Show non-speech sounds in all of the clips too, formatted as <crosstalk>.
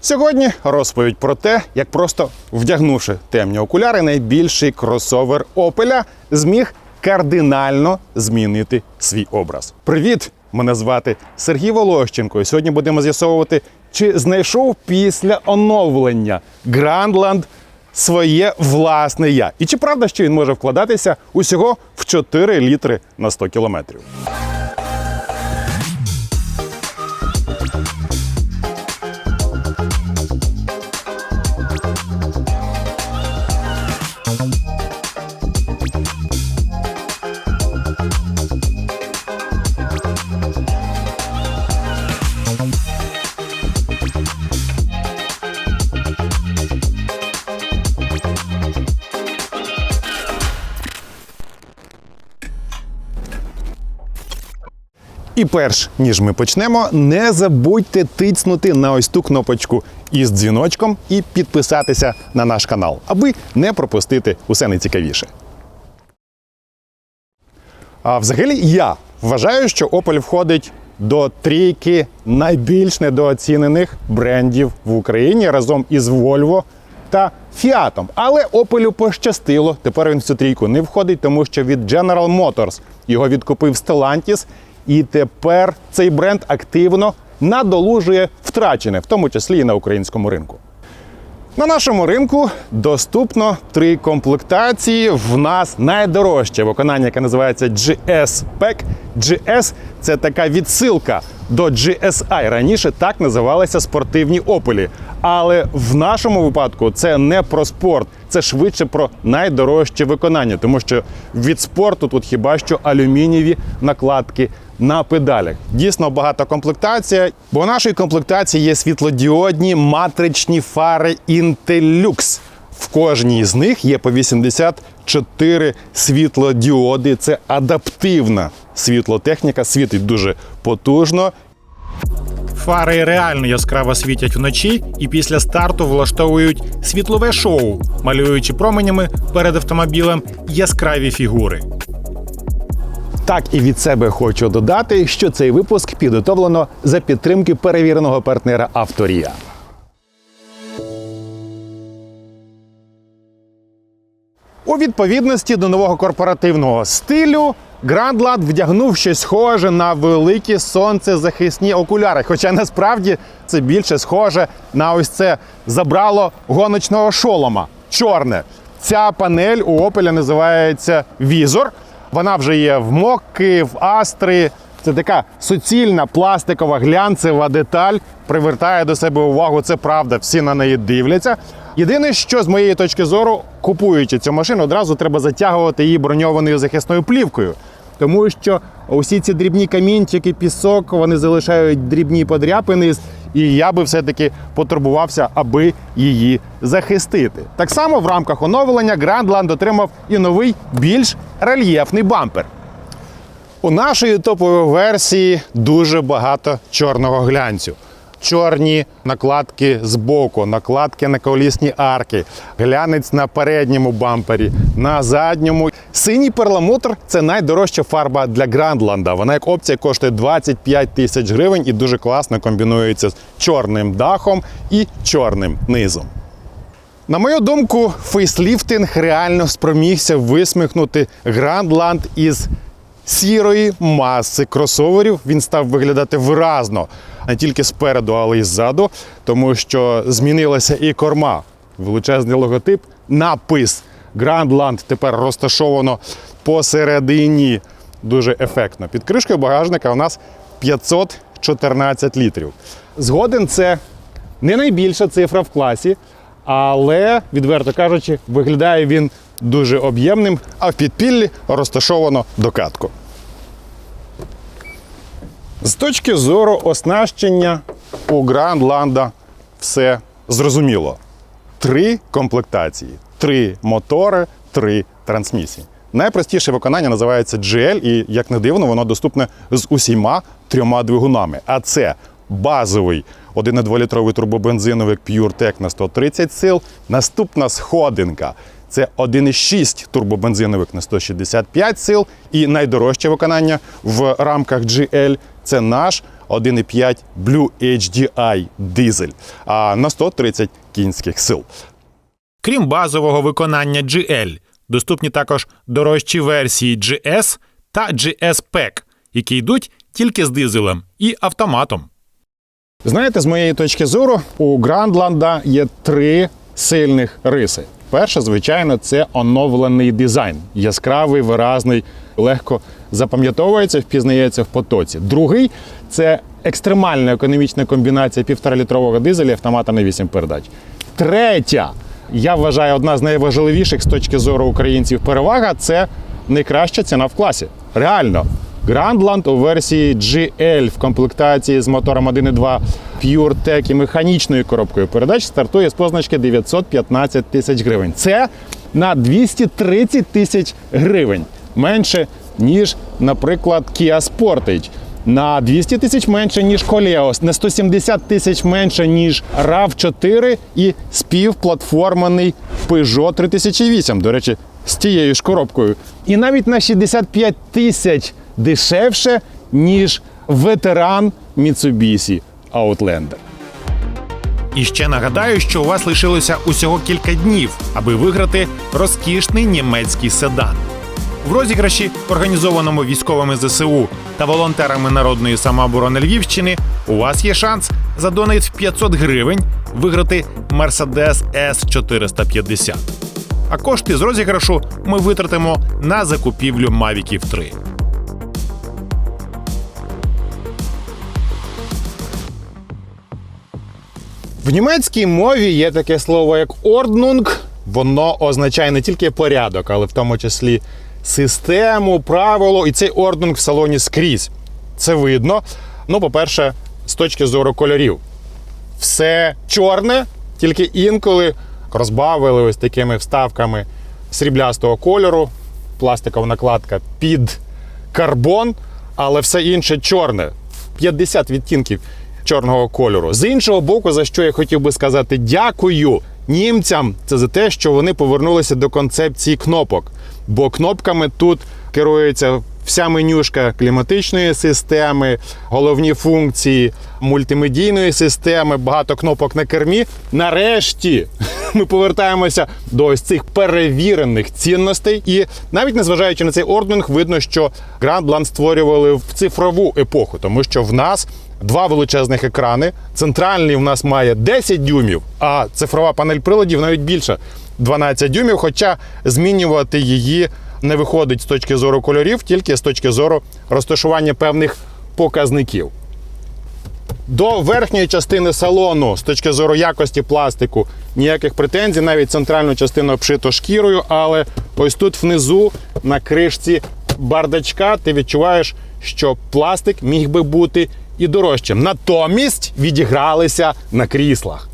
Сьогодні розповідь про те, як просто вдягнувши темні окуляри, найбільший кросовер Опеля зміг кардинально змінити свій образ. Привіт! Мене звати Сергій Волощенко. І сьогодні будемо з'ясовувати, чи знайшов після оновлення Грандланд своє власне я. І чи правда, що він може вкладатися усього в 4 літри на 100 кілометрів. І перш ніж ми почнемо, не забудьте тицнути на ось ту кнопочку із дзвіночком і підписатися на наш канал, аби не пропустити усе найцікавіше. А взагалі я вважаю, що Opel входить до трійки найбільш недооцінених брендів в Україні разом із Volvo та Fiat. Але Opel пощастило. Тепер він в цю трійку не входить, тому що від General Motors його відкупив Stellantis, і тепер цей бренд активно надолужує втрачене, в тому числі і на українському ринку. На нашому ринку доступно три комплектації. В нас найдорожче виконання, яке називається GS Pack. GS – це така відсилка до GSI. Раніше так називалися спортивні опелі. Але в нашому випадку це не про спорт, це швидше про найдорожче виконання, тому що від спорту тут хіба що алюмінієві накладки на педалях. Дійсно багата комплектація, бо в нашій комплектації є світлодіодні матричні фари Intellux. В кожній з них є по 84 світлодіоди. Це адаптивна світлотехніка, світить дуже потужно. Фари реально яскраво світять вночі і після старту влаштовують світлове шоу, малюючи променями перед автомобілем яскраві фігури. Так і від себе хочу додати, що цей випуск підготовлено за підтримки перевіреного партнера Авторія. У відповідності до нового корпоративного стилю Грандлад вдягнув щось схоже на великі сонцезахисні окуляри. Хоча насправді це більше схоже на ось це забрало гоночного шолома. Чорне. Ця панель у Опеля називається візор. Вона вже є в Мокки, в Астри. Це така суцільна пластикова глянцева деталь. Привертає до себе увагу. Це правда, всі на неї дивляться. Єдине, що з моєї точки зору, купуючи цю машину, одразу треба затягувати її броньованою захисною плівкою. Тому що усі ці дрібні камінчики, пісок, вони залишають дрібні подряпини. І я би все-таки потурбувався, аби її захистити. Так само в рамках оновлення Grandland отримав і новий більш рельєфний бампер. У нашої топової версії дуже багато чорного глянцю. Чорні накладки з боку, накладки на колісні арки, глянець на передньому бампері, на задньому. Синій перламутр це найдорожча фарба для Грандланда. Вона як опція коштує 25 тисяч гривень і дуже класно комбінується з чорним дахом і чорним низом. На мою думку, фейсліфтинг реально спромігся висміхнути Грандланд із сірої маси кросоверів. Він став виглядати виразно не тільки спереду, але й ззаду, тому що змінилася і корма. Величезний логотип, напис Грандланд тепер розташовано посередині. Дуже ефектно. Під кришкою багажника у нас 514 літрів. Згоден, це не найбільша цифра в класі, але, відверто кажучи, виглядає він дуже об'ємним, а в підпіллі розташовано докатку. З точки зору оснащення у Грандланда все зрозуміло. Три комплектації, три мотори, три трансмісії. Найпростіше виконання називається GL, і як не дивно, воно доступне з усіма трьома двигунами. А це базовий 1,2-літровий турбобензиновик PureTech на 130 сил. Наступна сходинка це 1,6 турбобензиновик на 165 сил. І найдорожче виконання в рамках GL це наш 1,5 Blue HDI дизель на 130 кінських сил. Крім базового виконання GL, доступні також дорожчі версії GS та GS PEC, які йдуть тільки з дизелем і автоматом. Знаєте, з моєї точки зору, у Грандланда є три сильних риси. Перше, звичайно, це оновлений дизайн, яскравий, виразний, легко запам'ятовується, впізнається в потоці. Другий це екстремальна економічна комбінація півторалітрового дизеля і автомата на 8 передач. Третя, я вважаю, одна з найважливіших з точки зору українців перевага це найкраща ціна в класі. Реально. Grandland у версії GL в комплектації з мотором 1.2 PureTech і механічною коробкою передач стартує з позначки 915 тисяч гривень. Це на 230 тисяч гривень менше, ніж, наприклад, Kia Sportage. На 200 тисяч менше, ніж Koleos, на 170 тисяч менше, ніж RAV4 і співплатформений Peugeot 3008. До речі, з тією ж коробкою. І навіть на 65 тисяч дешевше, ніж ветеран Mitsubishi Outlander. І ще нагадаю, що у вас лишилося усього кілька днів, аби виграти розкішний німецький седан. В розіграші, організованому військовими ЗСУ та волонтерами народної самооборони Львівщини, у вас є шанс за донейт в 500 гривень виграти Mercedes S450. А кошти з розіграшу ми витратимо на закупівлю Mavic 3. В німецькій мові є таке слово як орднунг. Воно означає не тільки порядок, але в тому числі систему, правило. І цей орднунг в салоні скрізь. Це видно. Ну, по-перше, з точки зору кольорів. Все чорне, тільки інколи розбавили ось такими вставками сріблястого кольору, пластикова накладка під карбон, але все інше чорне. 50 відтінків чорного кольору. З іншого боку, за що я хотів би сказати дякую німцям, це за те, що вони повернулися до концепції кнопок. Бо кнопками тут керується вся менюшка кліматичної системи, головні функції мультимедійної системи, багато кнопок на кермі. Нарешті <laughs> ми повертаємося до ось цих перевірених цінностей. І навіть незважаючи на цей ординг, видно, що Grandland створювали в цифрову епоху, тому що в нас два величезних екрани. Центральний в нас має 10 дюймів, а цифрова панель приладів навіть більше 12 дюймів. Хоча змінювати її не виходить з точки зору кольорів, тільки з точки зору розташування певних показників. До верхньої частини салону з точки зору якості пластику ніяких претензій, навіть центральну частину обшито шкірою, але ось тут внизу на кришці бардачка ти відчуваєш, що пластик міг би бути і дорожчим. Натомість відігралися на кріслах.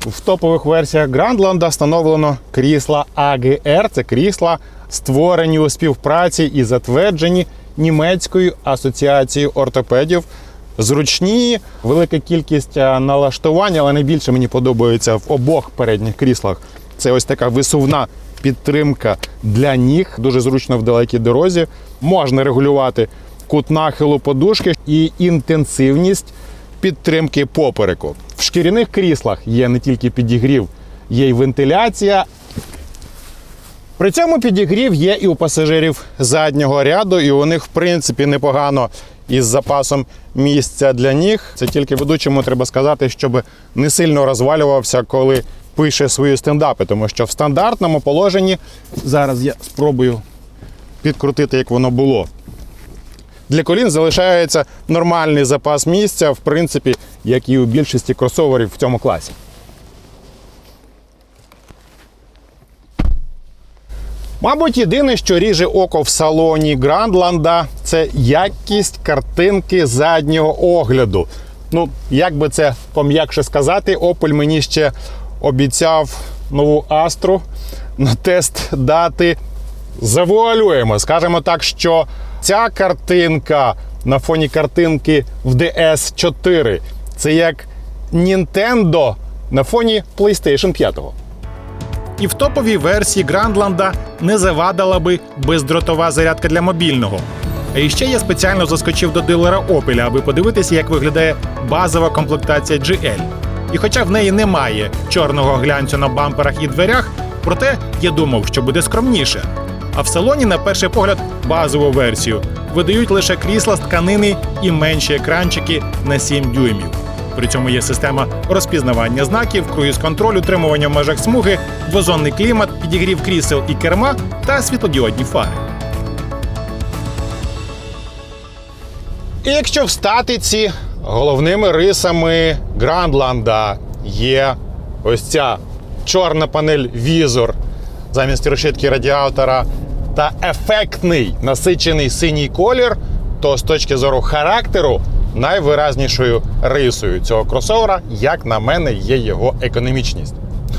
В топових версіях Грандланда встановлено крісла AGR. Це крісла, створені у співпраці і затверджені німецькою асоціацією ортопедів. Зручні, велика кількість а, налаштувань, але найбільше мені подобається в обох передніх кріслах. Це ось така висувна підтримка для ніг, дуже зручно в далекій дорозі. Можна регулювати кут нахилу подушки і інтенсивність підтримки попереку. В шкіряних кріслах є не тільки підігрів, є й вентиляція. При цьому підігрів є і у пасажирів заднього ряду, і у них, в принципі, непогано із запасом місця для ніг. Це тільки ведучому треба сказати, щоб не сильно розвалювався, коли пише свої стендапи, тому що в стандартному положенні зараз я спробую підкрутити, як воно було. Для колін залишається нормальний запас місця, в принципі, як і у більшості кросоверів в цьому класі. Мабуть, єдине, що ріже око в салоні Грандланда, це якість картинки заднього огляду. Ну, як би це пом'якше сказати, Opel мені ще обіцяв нову Астру на тест дати. Завуалюємо. Скажемо так, що ця картинка на фоні картинки в DS4 це як Nintendo на фоні PlayStation 5. І в топовій версії Грандланда не завадила би бездротова зарядка для мобільного. А іще я спеціально заскочив до дилера Opel, аби подивитися, як виглядає базова комплектація GL. І хоча в неї немає чорного глянцю на бамперах і дверях, проте я думав, що буде скромніше. А в салоні, на перший погляд, базову версію видають лише крісла з тканини і менші екранчики на 7 дюймів. При цьому є система розпізнавання знаків, круїз-контроль, утримування в межах смуги, двозонний клімат, підігрів крісел і керма та світлодіодні фари. І якщо в статиці головними рисами Грандланда є ось ця чорна панель візор замість решітки радіатора та ефектний насичений синій колір, то з точки зору характеру найвиразнішою рисою цього кросовера, як на мене, є його економічність.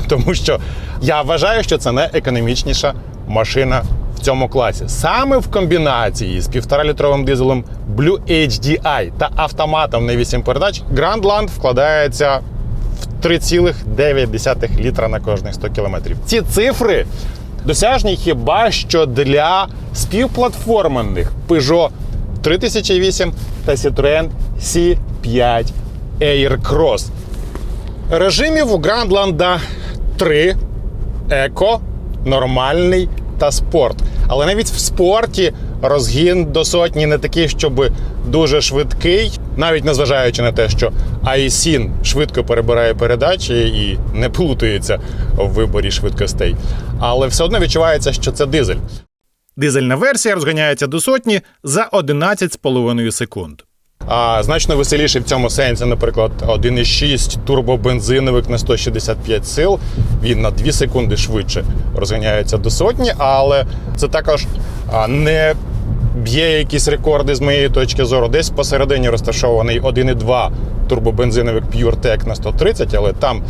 Тому що я вважаю, що це найекономічніша машина в цьому класі. Саме в комбінації з 1,5-літровим дизелем Blue HDI та автоматом на 8 передач Grandland вкладається в 3,9 літра на кожних 100 кілометрів. Ці цифри досяжні хіба що для співплатформенних Peugeot 3008 та Citroën C5 Aircross. Режимів у Грандланда три: еко, нормальний та спорт. Але навіть в спорті розгін до сотні не такий, щоб дуже швидкий, навіть незважаючи на те, що iSIN швидко перебирає передачі і не плутається в виборі швидкостей. Але все одно відчувається, що це дизель. Дизельна версія розганяється до сотні за 11,5 секунд. А значно веселіший в цьому сенсі, наприклад, 1,6 турбобензиновик на 165 сил. Він на 2 секунди швидше розганяється до сотні, але це також не б'є якісь рекорди з моєї точки зору. Десь посередині розташований 1,2 турбобензиновик PureTech на 130, але там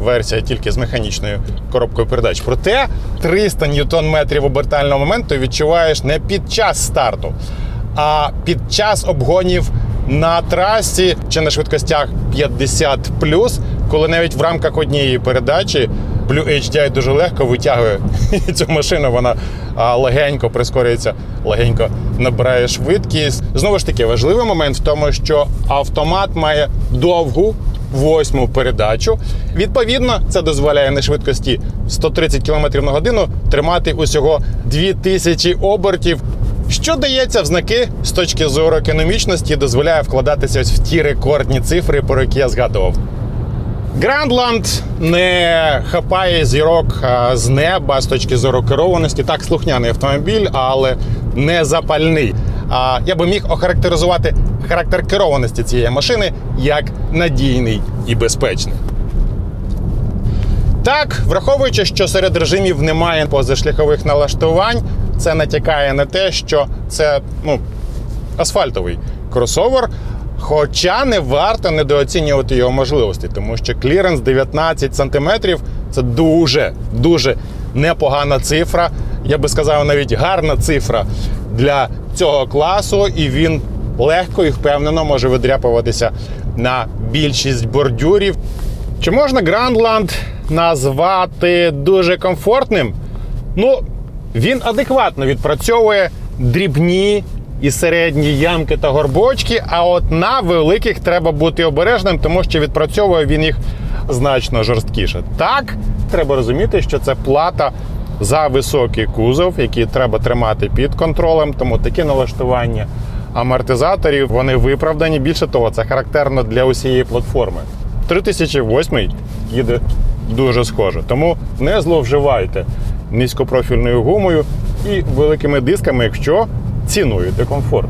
версія тільки з механічною коробкою передач. Проте 300 ньютон-метрів обертального моменту відчуваєш не під час старту, а під час обгонів на трасі чи на швидкостях 50 коли навіть в рамках однієї передачі Blue HDI дуже легко витягує <laughs> цю машину, вона легенько прискорюється, легенько набирає швидкість. Знову ж таки, важливий момент в тому, що автомат має довгу восьму передачу. Відповідно, це дозволяє на швидкості 130 км на годину тримати усього 2000 обертів що дається в знаки з точки зору економічності, дозволяє вкладатися ось в ті рекордні цифри, про які я згадував. Грандланд не хапає зірок з неба з точки зору керованості. Так, слухняний автомобіль, але не запальний. Я би міг охарактеризувати характер керованості цієї машини як надійний і безпечний. Так, враховуючи, що серед режимів немає позашляхових налаштувань, це натякає на те, що це ну, асфальтовий кросовер. Хоча не варто недооцінювати його можливості, тому що кліренс 19 см це дуже дуже непогана цифра. Я би сказав, навіть гарна цифра для цього класу, і він легко і впевнено може видряпуватися на більшість бордюрів. Чи можна Грандланд назвати дуже комфортним? Ну, він адекватно відпрацьовує дрібні і середні ямки та горбочки. А от на великих треба бути обережним, тому що відпрацьовує він їх значно жорсткіше. Так, треба розуміти, що це плата за високий кузов, який треба тримати під контролем, тому такі налаштування амортизаторів вони виправдані. Більше того, це характерно для усієї платформи. 3008 їде дуже схоже. Тому не зловживайте низькопрофільною гумою і великими дисками, якщо цінуєте комфорт.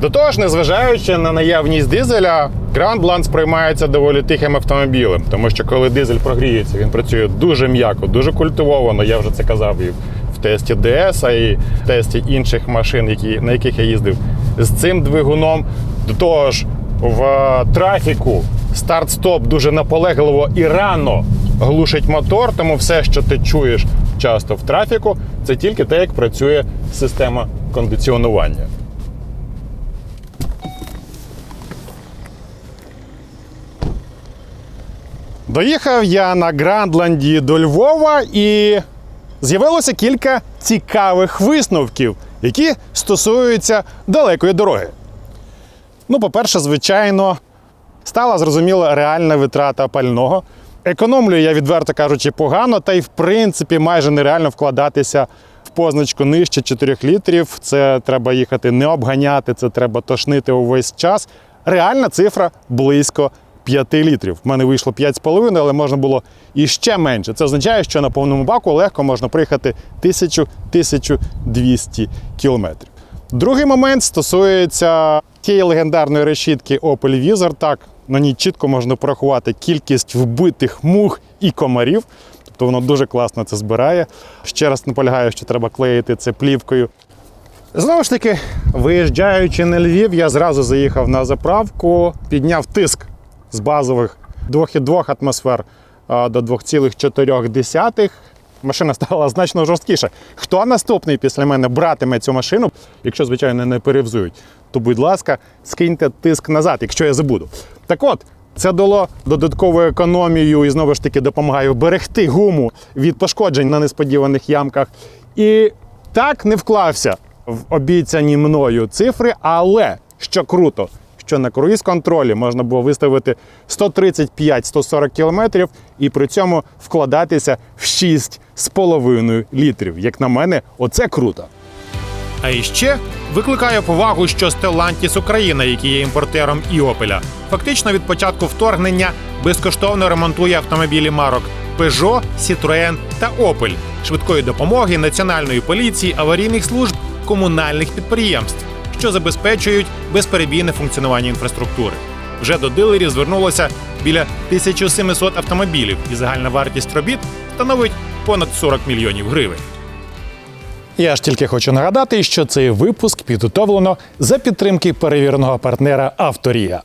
До того ж, незважаючи на наявність дизеля, Grand Blanc сприймається доволі тихим автомобілем, тому що коли дизель прогріється, він працює дуже м'яко, дуже культивовано. Я вже це казав і в тесті DS, і в тесті інших машин, які, на яких я їздив з цим двигуном. До того ж, в трафіку старт-стоп дуже наполегливо і рано глушить мотор, тому все, що ти чуєш часто в трафіку, це тільки те, як працює система кондиціонування. Доїхав я на Грандланді до Львова і з'явилося кілька цікавих висновків які стосуються далекої дороги. Ну, по-перше, звичайно, стала зрозуміла реальна витрата пального. Економлюю я, відверто кажучи, погано, та й в принципі майже нереально вкладатися в позначку нижче 4 літрів. Це треба їхати не обганяти, це треба тошнити увесь час. Реальна цифра близько 5 літрів. В мене вийшло 5,5, але можна було і ще менше. Це означає, що на повному баку легко можна проїхати 1000-1200 кілометрів. Другий момент стосується тієї легендарної решітки Opel Vizor. Так, на ній чітко можна порахувати кількість вбитих мух і комарів. Тобто воно дуже класно це збирає. Ще раз наполягаю, що треба клеїти це плівкою. Знову ж таки, виїжджаючи на Львів, я зразу заїхав на заправку, підняв тиск з базових 2,2 атмосфер до 2,4. Машина стала значно жорсткіша. Хто наступний після мене братиме цю машину, якщо, звичайно, не перевзують, то, будь ласка, скиньте тиск назад, якщо я забуду. Так от, це дало додаткову економію і знову ж таки допомагає берегти гуму від пошкоджень на несподіваних ямках. І так не вклався в обіцяні мною цифри, але що круто, що на круїз-контролі можна було виставити 135-140 кілометрів і при цьому вкладатися в 6,5 літрів. Як на мене, оце круто. А іще викликає повагу, що Stellantis Україна, який є імпортером і Opel, фактично від початку вторгнення безкоштовно ремонтує автомобілі марок Peugeot, Citroën та Opel, швидкої допомоги, національної поліції, аварійних служб, комунальних підприємств, що забезпечують безперебійне функціонування інфраструктури. Вже до дилерів звернулося біля 1700 автомобілів, і загальна вартість робіт становить понад 40 мільйонів гривень. Я ж тільки хочу нагадати, що цей випуск підготовлено за підтримки перевіреного партнера Авторія.